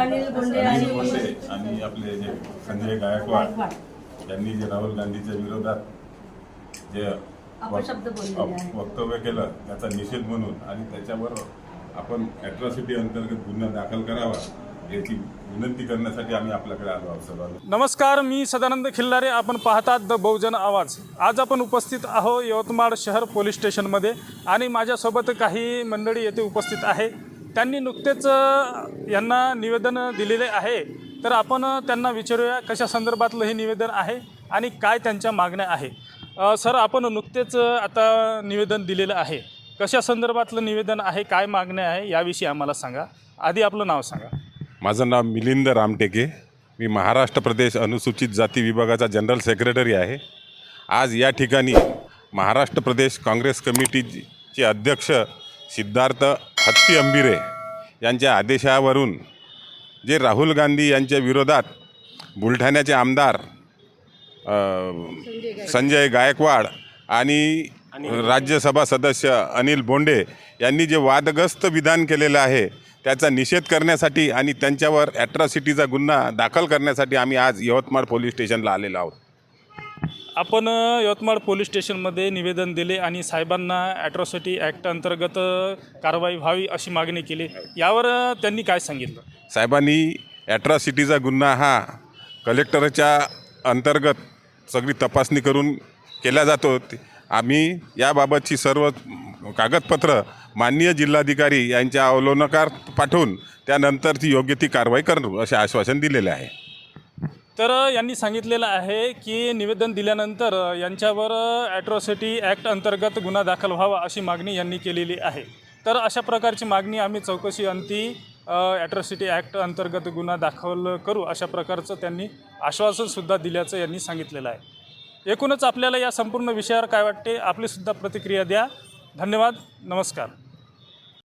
अनिल बोंडे अनिल आणि आपले जे संजय गायकवाड यांनी जे राहुल गांधीच्या विरोधात जे. वक्तव्य केलं त्याचा निषेध म्हणून आणि त्याच्यावर आपण अॅट्रॉसिटी अंतर्गत गुन्हा दाखल करावा याची विनंती करण्यासाठी आम्ही आपल्याकडे आलो आहोत नमस्कार मी सदानंद खिल्लारे. आपण पाहतात द बहुजन आवाज आज आपण उपस्थित आहो यवतमाळ शहर पोलीस स्टेशनमध्ये आणि माझ्यासोबत काही मंडळी येथे उपस्थित आहे. त्यांनी नुकतेच यांना निवेदन दिलेले आहे. तर आपण त्यांना विचारूया कशा संदर्भातलं हे निवेदन आहे आणि काय त्यांच्या मागण्या आहे सर आपण नुकतेच आता निवेदन दिलेलं आहे. कशा संदर्भातलं निवेदन आहे काय मागण्या आहे याविषयी आम्हाला सांगा. आधी आपलं नाव सांगा. माझं नाव मिलिंद रामटेके. मी महाराष्ट्र प्रदेश अनुसूचित जाती विभागाचा जनरल सेक्रेटरी आहे. आज या ठिकाणी महाराष्ट्र प्रदेश काँग्रेस कमिटीचे अध्यक्ष सिद्धार्थ हत्ती अंबिरे यांच्या आदेशावरून जे राहुल गांधी यांच्या विरोधात बुलढाण्याचे आमदार संजय गायकवाड आणि राज्यसभा सदस्य अनिल बोंडे यांनी जे वादग्रस्त विधान केलेलं आहे त्याचा निषेध करण्यासाठी आणि त्यांच्यावर ॲट्रॉसिटीचा गुन्हा दाखल करण्यासाठी आम्ही आज यवतमाळ पोलीस स्टेशनला आलेलो आहोत. आपण यवतमाळ पोलीस स्टेशनमध्ये निवेदन दिले आणि साहेबांना ॲट्रॉसिटी ॲक्ट अंतर्गत कारवाई व्हावी अशी मागणी केली. यावर त्यांनी काय सांगितलं? साहेबांनी ॲट्रॉसिटीचा गुन्हा हा कलेक्टरच्या अंतर्गत सगळी तपासणी करून केला जातो. आम्ही याबाबतची सर्व कागदपत्र माननीय जिल्हाधिकारी यांच्या अवलोकनाकार पाठवून त्यानंतरची योग्य ती कारवाई करू असे आश्वासन दिलेले आहे. तर यांनी सांगितलेलं आहे की निवेदन दिल्यानंतर यांच्यावर ॲट्रॉसिटी ॲक्ट अंतर्गत गुन्हा दाखल व्हावा अशी मागणी यांनी केलेली आहे. तर अशा प्रकारची मागणी आम्ही चौकशी अंती ॲट्रॉसिटी ॲक्ट अंतर्गत गुन्हा दाखल करू अशा प्रकारचं त्यांनी आश्वासनसुद्धा दिल्याचं यांनी सांगितलेलं आहे. एकूणच आपल्याला या संपूर्ण विषयावर काय वाटते आपलीसुद्धा प्रतिक्रिया द्या. धन्यवाद. नमस्कार.